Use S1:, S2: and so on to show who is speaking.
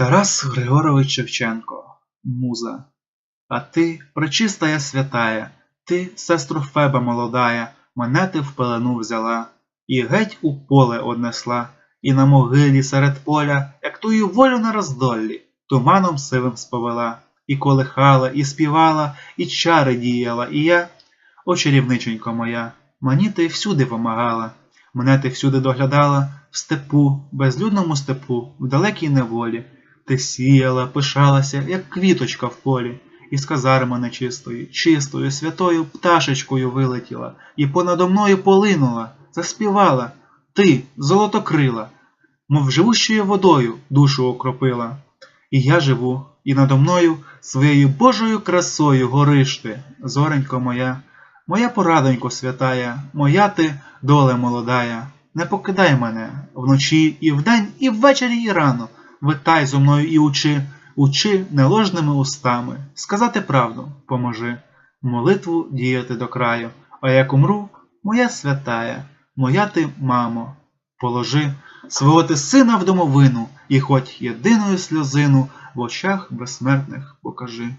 S1: Тарас Григорович Шевченко, Муза. А ти, пречистая святая, ти, сестру Феба молодая, мене ти в пелену взяла, і геть у поле однесла, і на могилі серед поля, як тую волю на роздоллі, туманом сивим сповела, і колихала, і співала, і чари діяла, і я, о чарівниченько моя, мені ти всюди помагала, мене ти всюди доглядала, в степу, безлюдному степу, в далекій неволі. Ти сіяла, пишалася, як квіточка в полі, і з казарми нечистої, чистою, святою пташечкою вилетіла, і понадо мною полинула, заспівала, ти, золотокрила, мов живущою водою душу окропила. І я живу, і надо мною своєю Божою красою гориш ти, зоренько моя, моя порадонько святая, моя ти доле молодая. Не покидай мене вночі і вдень, і ввечері, і рано. Витай зо мною і учи, учи неложними устами, сказати правду поможи, молитву діяти до краю, а як умру, моя святая, моя ти, мамо, положи свого ти сина в домовину, і хоть єдиною сльозину в очах безсмертних покажи.